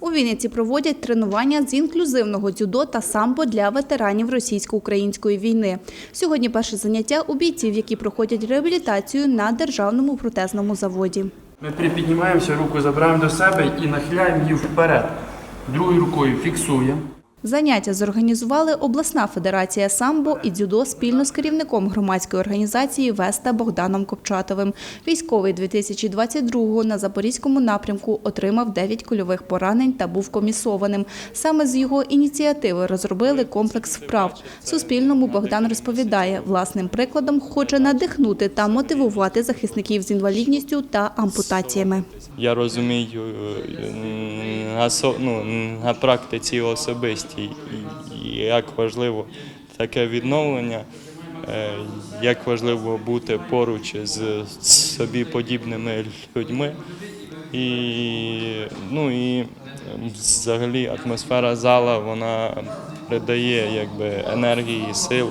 У Вінниці проводять тренування з інклюзивного дзюдо та самбо для ветеранів російсько-української війни. Сьогодні перше заняття у бійців, які проходять реабілітацію на державному протезному заводі. Ми припіднімаємося, руку забираємо до себе і нахиляємо її вперед. Другою рукою фіксуємо. Заняття зорганізували обласна федерація самбо і дзюдо спільно з керівником громадської організації Веста Богданом Копчатовим. Військовий 2022-го на запорізькому напрямку отримав 9 кульових поранень та був комісованим. Саме з його ініціативи розробили комплекс вправ. Суспільному Богдан розповідає, власним прикладом хоче надихнути та мотивувати захисників з інвалідністю та ампутаціями. Я розумію е, на, ну, на практиці особистій, і- як важливо таке відновлення, е, як важливо бути поруч з собі подібними людьми. І, ну, і ем, взагалі атмосфера зала вона придає якби, енергії, сил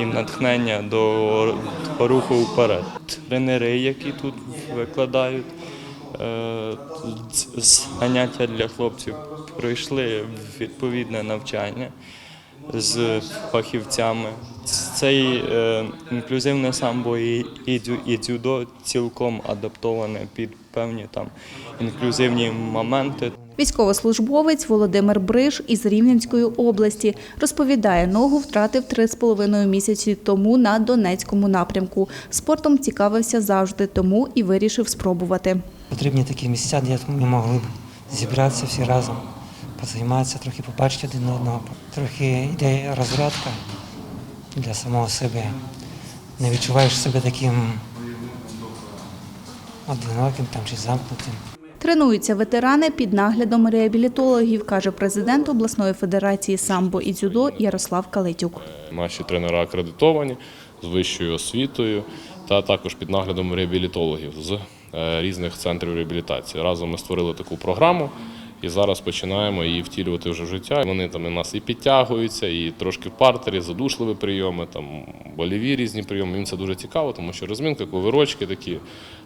і натхнення до, руху вперед. Тренери, які тут викладають заняття для хлопців, пройшли відповідне навчання з фахівцями. Цей е, інклюзивне самбо і дзюдо цілком адаптоване під певні там інклюзивні моменти. Військовослужбовець Володимир Бриш із Рівненської області розповідає, ногу втратив три з половиною місяці тому на Донецькому напрямку. Спортом цікавився завжди, тому і вирішив спробувати. Потрібні такі місця, де ми могли б зібратися всі разом, позайматися, трохи побачити один одного, трохи йде розрядка для самого себе. Не відчуваєш себе таким одиноким там, чи замкнутим. Тренуються ветерани під наглядом реабілітологів, каже президент обласної федерації самбо і дзюдо Ярослав Калетюк. Наші тренери акредитовані з вищою освітою та також під наглядом реабілітологів з різних центрів реабілітації. Разом ми створили таку програму і зараз починаємо її втілювати вже в життя. Вони там у нас і підтягуються, і трошки в партері, задушливі прийоми, там боліві різні прийоми. Їм це дуже цікаво, тому що розмінка, ковирочки такі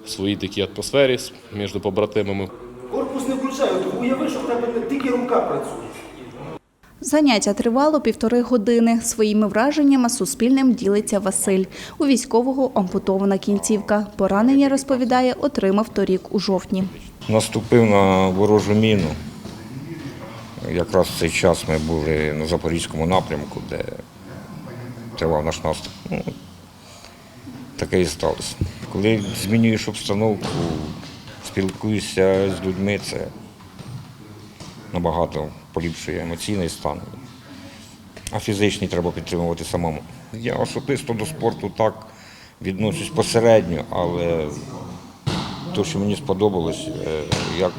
в своїй такій атмосфері між побратимами. Корпус не включає. Уяви, що в тебе не тільки рука працює. Заняття тривало півтори години. Своїми враженнями Суспільним ділиться Василь. У військового ампутована кінцівка. Поранення, розповідає, отримав торік у жовтні. Наступив на ворожу міну. Якраз в цей час ми були на Запорізькому напрямку, де тривав наш наступ. Ну, таке і сталося. Коли змінюєш обстановку, спілкуєшся з людьми, це набагато поліпшує емоційний стан. А фізичний треба підтримувати самому. Я особисто до спорту так відношусь посередньо, але те, що мені сподобалось, е, як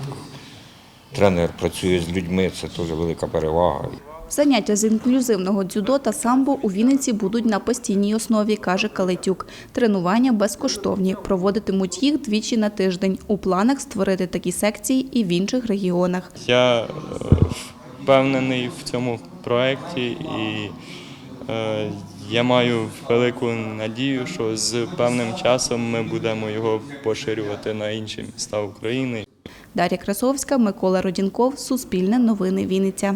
тренер працює з людьми, це теж велика перевага. Заняття з інклюзивного дзюдо та самбо у Вінниці будуть на постійній основі, каже Калетюк. Тренування безкоштовні. Проводитимуть їх двічі на тиждень. У планах створити такі секції і в інших регіонах. Я е, впевнений в цьому проєкті і е, я маю велику надію, що з певним часом ми будемо його поширювати на інші міста України. Дар'я Красовська, Микола Родінков, Суспільне новини Вінниця.